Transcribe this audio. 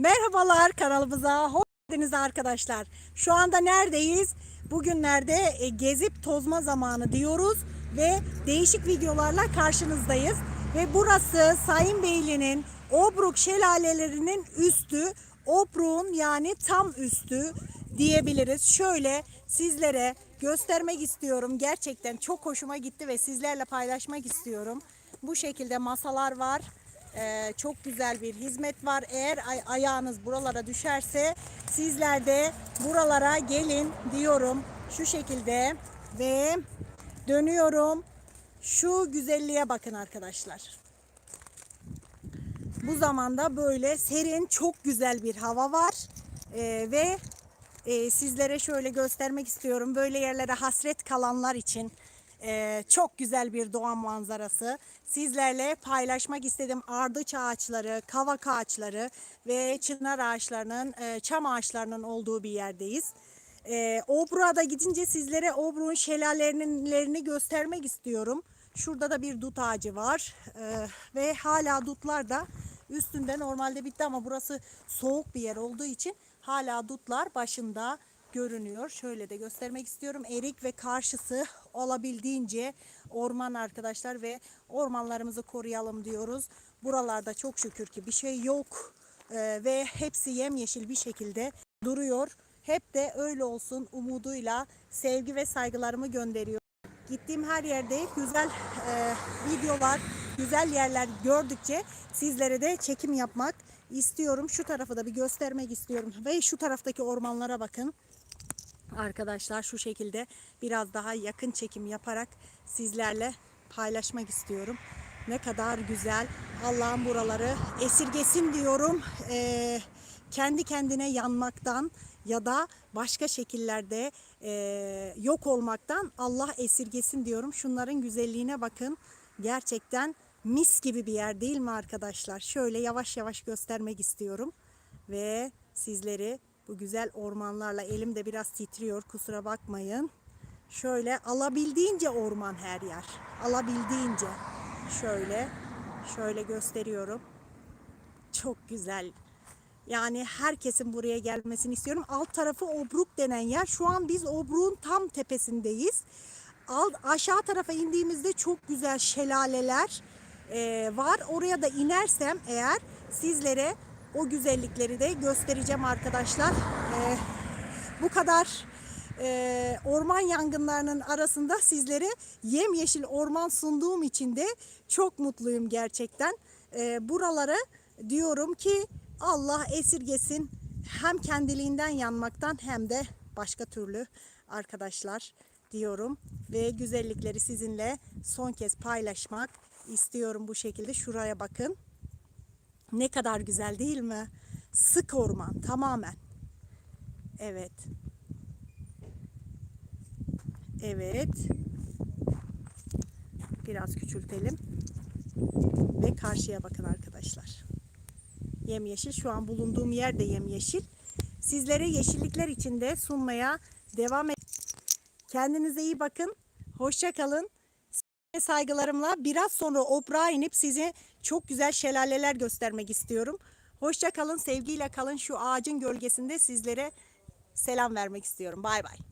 Merhabalar kanalımıza hoş geldiniz arkadaşlar. Şu anda neredeyiz? Bugünlerde e, gezip tozma zamanı diyoruz ve değişik videolarla karşınızdayız. Ve burası Sayın Beyli'nin Obruk şelalelerinin üstü, Obruk'un yani tam üstü diyebiliriz. Şöyle sizlere göstermek istiyorum. Gerçekten çok hoşuma gitti ve sizlerle paylaşmak istiyorum. Bu şekilde masalar var. Ee, çok güzel bir hizmet var. Eğer ay- ayağınız buralara düşerse sizler de buralara gelin diyorum. Şu şekilde ve dönüyorum. Şu güzelliğe bakın arkadaşlar. Bu zamanda böyle serin çok güzel bir hava var. Ee, ve e, sizlere şöyle göstermek istiyorum. Böyle yerlere hasret kalanlar için e, çok güzel bir doğa manzarası. Sizlerle paylaşmak istedim. Ardıç ağaçları, kavak ağaçları ve çınar ağaçlarının, e, çam ağaçlarının olduğu bir yerdeyiz. E, Obru'da gidince sizlere Obru'nun şelalelerini göstermek istiyorum. Şurada da bir dut ağacı var E, ve hala dutlar da üstünde normalde bitti ama burası soğuk bir yer olduğu için hala dutlar başında görünüyor. Şöyle de göstermek istiyorum. Erik ve karşısı olabildiğince orman arkadaşlar ve ormanlarımızı koruyalım diyoruz. Buralarda çok şükür ki bir şey yok Ee, ve hepsi yemyeşil bir şekilde duruyor. Hep de öyle olsun umuduyla sevgi ve saygılarımı gönderiyorum. Gittiğim her yerde güzel e, videolar, güzel yerler gördükçe sizlere de çekim yapmak istiyorum. Şu tarafı da bir göstermek istiyorum. Ve şu taraftaki ormanlara bakın. Arkadaşlar şu şekilde biraz daha yakın çekim yaparak sizlerle paylaşmak istiyorum. Ne kadar güzel. Allah'ın buraları esirgesin diyorum. Ee, kendi kendine yanmaktan ya da başka şekillerde e, yok olmaktan Allah esirgesin diyorum. Şunların güzelliğine bakın. Gerçekten mis gibi bir yer değil mi arkadaşlar? Şöyle yavaş yavaş göstermek istiyorum. Ve sizleri bu güzel ormanlarla elim de biraz titriyor kusura bakmayın. Şöyle alabildiğince orman her yer. Alabildiğince. Şöyle şöyle gösteriyorum. Çok güzel. Yani herkesin buraya gelmesini istiyorum. Alt tarafı Obruk denen yer. Şu an biz Obruk'un tam tepesindeyiz. Alt, aşağı tarafa indiğimizde çok güzel şelaleler e, var. Oraya da inersem eğer sizlere o güzellikleri de göstereceğim arkadaşlar. E, bu kadar e, orman yangınlarının arasında sizlere yemyeşil orman sunduğum için de çok mutluyum gerçekten. E, buraları diyorum ki Allah esirgesin hem kendiliğinden yanmaktan hem de başka türlü arkadaşlar diyorum ve güzellikleri sizinle son kez paylaşmak istiyorum bu şekilde. Şuraya bakın. Ne kadar güzel değil mi? Sık orman tamamen. Evet. Evet. Biraz küçültelim. Ve karşıya bakın arkadaşlar. Yemyeşil. Şu an bulunduğum yer de yemyeşil. Sizlere yeşillikler içinde sunmaya devam et. Kendinize iyi bakın. Hoşça kalın. Saygılarımla biraz sonra Oprah'a inip size çok güzel şelaleler göstermek istiyorum. Hoşça kalın, sevgiyle kalın. Şu ağacın gölgesinde sizlere selam vermek istiyorum. Bay bay.